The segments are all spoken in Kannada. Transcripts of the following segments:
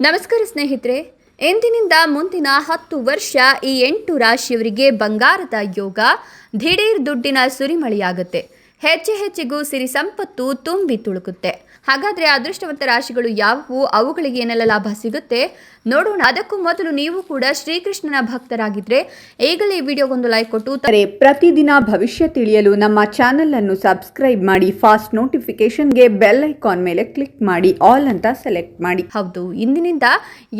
ನಮಸ್ಕಾರ ಸ್ನೇಹಿತರೆ ಎಂದಿನಿಂದ ಮುಂದಿನ ಹತ್ತು ವರ್ಷ ಈ ಎಂಟು ರಾಶಿಯವರಿಗೆ ಬಂಗಾರದ ಯೋಗ ದಿಢೀರ್ ದುಡ್ಡಿನ ಸುರಿಮಳೆಯಾಗುತ್ತೆ. ಹೆಚ್ಚು ಹೆಚ್ಚಿಗೂ ಸಿರಿ ಸಂಪತ್ತು ತುಂಬಿ ತುಳುಕುತ್ತೆ. ಹಾಗಾದ್ರೆ ಅದೃಷ್ಟವಂತ ರಾಶಿಗಳು ಯಾವುವು? ಅವುಗಳಿಗೆ ಏನೆಲ್ಲ ಲಾಭ ಸಿಗುತ್ತೆ? ನೋಡೋಣ. ಅದಕ್ಕೂ ಮೊದಲು ನೀವು ಕೂಡ ಶ್ರೀಕೃಷ್ಣನ ಭಕ್ತರಾಗಿದ್ರೆ ಈಗಲೇ ಈ ವಿಡಿಯೋಗೊಂದು ಲೈಕ್ ಕೊಟ್ಟು ಪ್ರತಿದಿನ ಭವಿಷ್ಯ ತಿಳಿಯಲು ನಮ್ಮ ಚಾನೆಲ್ ಅನ್ನು ಸಬ್ಸ್ಕ್ರೈಬ್ ಮಾಡಿ ಫಾಸ್ಟ್ ನೋಟಿಫಿಕೇಶನ್ಗೆ ಬೆಲ್ ಐಕಾನ್ ಮೇಲೆ ಕ್ಲಿಕ್ ಮಾಡಿ ಆಲ್ ಅಂತ ಸೆಲೆಕ್ಟ್ ಮಾಡಿ. ಹೌದು. ಇಂದಿನಿಂದ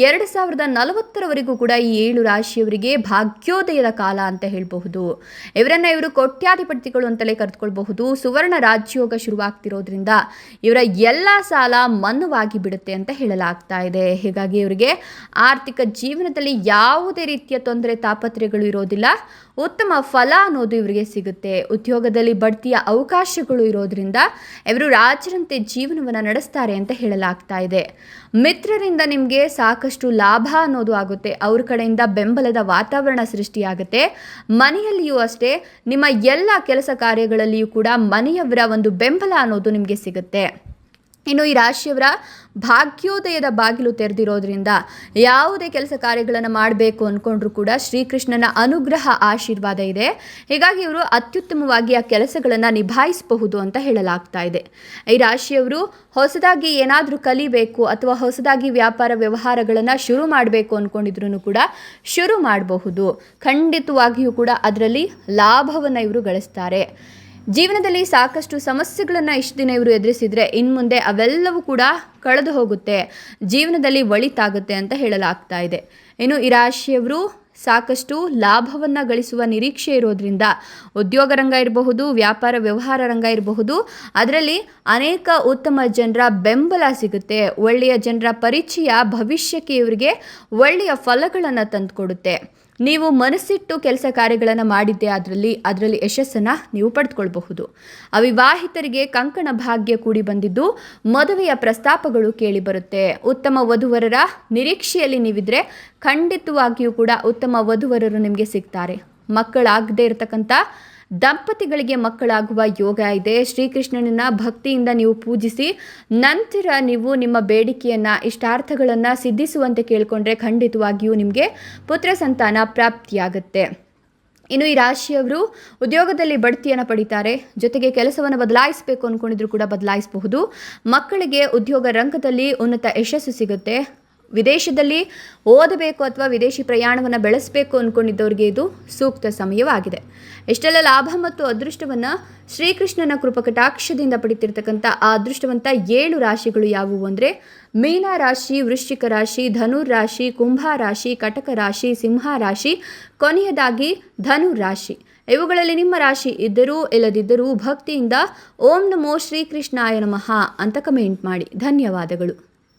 ಎರಡು ಸಾವಿರದ ನಲವತ್ತರವರೆಗೂ ಕೂಡ ಈ ಏಳು ರಾಶಿಯವರಿಗೆ ಭಾಗ್ಯೋದಯದ ಕಾಲ ಅಂತ ಹೇಳಬಹುದು. ಇವರನ್ನ ಇವರು ಕೋಟ್ಯಾಧಿಪತಿಗಳು ಅಂತಲೇ ಕರೆದುಕೊಳ್ಬಹುದು. ಸುವರ್ಣ ರಾಜ್ಯೋಗ ಶುರುವಾಗ್ತಿರೋದ್ರಿಂದ ಇವರ ಎಲ್ಲ ಸಾಲ ಮನ್ನವಾಗಿ ಬಿಡುತ್ತೆ ಅಂತ ಹೇಳಲಾಗ್ತಾ ಇದೆ. ಹೀಗಾಗಿ ಇವರಿಗೆ ಆರ್ಥಿಕ ಜೀವನದಲ್ಲಿ ಯಾವುದೇ ರೀತಿಯ ತೊಂದರೆ ತಾಪತ್ರೆಗಳು ಇರೋದಿಲ್ಲ. ಉತ್ತಮ ಫಲ ಅನ್ನೋದು ಇವರಿಗೆ ಸಿಗುತ್ತೆ. ಉದ್ಯೋಗದಲ್ಲಿ ಬಡ್ತಿಯ ಅವಕಾಶಗಳು ಇರೋದ್ರಿಂದ ಇವರು ರಾಜರಂತೆ ಜೀವನವನ್ನು ನಡೆಸ್ತಾರೆ ಅಂತ ಹೇಳಲಾಗ್ತಾ ಇದೆ. ಮಿತ್ರರಿಂದ ನಿಮಗೆ ಸಾಕಷ್ಟು ಲಾಭ ಅನ್ನೋದು ಆಗುತ್ತೆ. ಅವ್ರ ಕಡೆಯಿಂದ ಬೆಂಬಲದ ವಾತಾವರಣ ಸೃಷ್ಟಿಯಾಗುತ್ತೆ. ಮನೆಯಲ್ಲಿಯೂ ಅಷ್ಟೇ, ನಿಮ್ಮ ಎಲ್ಲ ಕೆಲಸ ಕಾರ್ಯಗಳಲ್ಲಿಯೂ ಕೂಡ ಮನೆಯವರ ಒಂದು ಬೆಂಬಲ ಅನ್ನೋದು ನಿಮಗೆ ಸಿಗುತ್ತೆ. ಇನ್ನು ಈ ರಾಶಿಯವರ ಭಾಗ್ಯೋದಯದ ಬಾಗಿಲು ತೆರೆದಿರೋದ್ರಿಂದ ಯಾವುದೇ ಕೆಲಸ ಕಾರ್ಯಗಳನ್ನು ಮಾಡಬೇಕು ಅಂದ್ಕೊಂಡ್ರೂ ಕೂಡ ಶ್ರೀಕೃಷ್ಣನ ಅನುಗ್ರಹ ಆಶೀರ್ವಾದ ಇದೆ. ಹೀಗಾಗಿ ಇವರು ಅತ್ಯುತ್ತಮವಾಗಿ ಆ ಕೆಲಸಗಳನ್ನು ನಿಭಾಯಿಸಬಹುದು ಅಂತ ಹೇಳಲಾಗ್ತಾ ಇದೆ. ಈ ರಾಶಿಯವರು ಹೊಸದಾಗಿ ಏನಾದರೂ ಕಲಿಬೇಕು ಅಥವಾ ಹೊಸದಾಗಿ ವ್ಯಾಪಾರ ವ್ಯವಹಾರಗಳನ್ನು ಶುರು ಮಾಡಬೇಕು ಅಂದ್ಕೊಂಡಿದ್ರು ಕೂಡ ಶುರು ಮಾಡಬಹುದು. ಖಂಡಿತವಾಗಿಯೂ ಕೂಡ ಅದರಲ್ಲಿ ಲಾಭವನ್ನು ಇವರು ಗಳಿಸ್ತಾರೆ. ಜೀವನದಲ್ಲಿ ಸಾಕಷ್ಟು ಸಮಸ್ಯೆಗಳನ್ನು ಇಷ್ಟು ದಿನ ಇವರು ಎದುರಿಸಿದರೆ ಇನ್ನು ಮುಂದೆ ಅವೆಲ್ಲವೂ ಕೂಡ ಕಳೆದು ಹೋಗುತ್ತೆ. ಜೀವನದಲ್ಲಿ ಒಳಿತಾಗುತ್ತೆ ಅಂತ ಹೇಳಲಾಗ್ತಾ ಇದೆ. ಇನ್ನು ಈ ರಾಶಿಯವರು ಸಾಕಷ್ಟು ಲಾಭವನ್ನು ಗಳಿಸುವ ನಿರೀಕ್ಷೆ ಇರೋದ್ರಿಂದ ಉದ್ಯೋಗ ರಂಗ ಇರಬಹುದು, ವ್ಯಾಪಾರ ವ್ಯವಹಾರ ರಂಗ ಇರಬಹುದು, ಅದರಲ್ಲಿ ಅನೇಕ ಉತ್ತಮ ಜನರ ಬೆಂಬಲ ಸಿಗುತ್ತೆ. ಒಳ್ಳೆಯ ಜನರ ಪರಿಚಯ ಭವಿಷ್ಯಕ್ಕೆ ಇವರಿಗೆ ಒಳ್ಳೆಯ ಫಲಗಳನ್ನು ತಂದುಕೊಡುತ್ತೆ. ನೀವು ಮನಸ್ಸಿಟ್ಟು ಕೆಲಸ ಕಾರ್ಯಗಳನ್ನು ಮಾಡಿದ್ದೆ ಅದರಲ್ಲಿ ಅದರಲ್ಲಿ ಯಶಸ್ಸನ್ನು ನೀವು ಪಡೆದುಕೊಳ್ಬಹುದು ಅವಿವಾಹಿತರಿಗೆ ಕಂಕಣ ಭಾಗ್ಯ ಕೂಡಿ ಬಂದಿದ್ದು, ಮದುವೆಯ ಪ್ರಸ್ತಾಪಗಳು ಕೇಳಿಬರುತ್ತೆ ಉತ್ತಮ ವಧುವರರ ನಿರೀಕ್ಷೆಯಲ್ಲಿ ನೀವಿದ್ರೆ ಖಂಡಿತವಾಗಿಯೂ ಕೂಡ ಉತ್ತಮ ವಧುವರರು ನಿಮಗೆ ಸಿಗ್ತಾರೆ. ಮಕ್ಕಳಾಗದೇ ಇರತಕ್ಕಂಥ ದಂಪತಿಗಳಿಗೆ ಮಕ್ಕಳಾಗುವ ಯೋಗ ಇದೆ. ಶ್ರೀಕೃಷ್ಣನನ್ನ ಭಕ್ತಿಯಿಂದ ನೀವು ಪೂಜಿಸಿ, ನಂತರ ನೀವು ನಿಮ್ಮ ಬೇಡಿಕೆಯನ್ನು, ಇಷ್ಟಾರ್ಥಗಳನ್ನು ಸಿದ್ಧಿಸುವಂತೆ ಕೇಳಿಕೊಂಡ್ರೆ ಖಂಡಿತವಾಗಿಯೂ ನಿಮಗೆ ಪುತ್ರ ಸಂತಾನ ಪ್ರಾಪ್ತಿಯಾಗುತ್ತೆ. ಇನ್ನು ಈ ರಾಶಿಯವರು ಉದ್ಯೋಗದಲ್ಲಿ ಬಡ್ತಿಯನ್ನು ಪಡಿತಾರೆ. ಜೊತೆಗೆ ಕೆಲಸವನ್ನು ಬದಲಾಯಿಸಬೇಕು ಅಂದ್ಕೊಂಡಿದ್ರು ಕೂಡ ಬದಲಾಯಿಸಬಹುದು. ಮಕ್ಕಳಿಗೆ ಉದ್ಯೋಗ ರಂಗದಲ್ಲಿ ಉನ್ನತ ಯಶಸ್ಸು ಸಿಗುತ್ತೆ. ವಿದೇಶದಲ್ಲಿ ಓದಬೇಕು ಅಥವಾ ವಿದೇಶಿ ಪ್ರಯಾಣವನ್ನು ಬೆಳೆಸಬೇಕು ಅಂದ್ಕೊಂಡಿದ್ದವ್ರಿಗೆ ಇದು ಸೂಕ್ತ ಸಮಯವಾಗಿದೆ. ಎಷ್ಟೆಲ್ಲ ಲಾಭ ಮತ್ತು ಅದೃಷ್ಟವನ್ನು ಶ್ರೀಕೃಷ್ಣನ ಕೃಪಕಟಾಕ್ಷದಿಂದ ಪಡಿತಿರ್ತಕ್ಕಂಥ ಆ ಅದೃಷ್ಟವಂತ ಏಳು ರಾಶಿಗಳು ಯಾವುವು ಅಂದರೆ ಮೀನ ರಾಶಿ, ವೃಶ್ಚಿಕ ರಾಶಿ, ಧನುರ್ ರಾಶಿ, ಕುಂಭ ರಾಶಿ, ಕಟಕ ರಾಶಿ, ಸಿಂಹ ರಾಶಿ, ಕೊನೆಯದಾಗಿ ಧನು ರಾಶಿ. ಇವುಗಳಲ್ಲಿ ನಿಮ್ಮ ರಾಶಿ ಇದ್ದರೂ ಇಲ್ಲದಿದ್ದರೂ ಭಕ್ತಿಯಿಂದ ಓಂ ನಮೋ ಶ್ರೀಕೃಷ್ಣಾಯ ನಮಃ ಅಂತ ಕಮೆಂಟ್ ಮಾಡಿ. ಧನ್ಯವಾದಗಳು.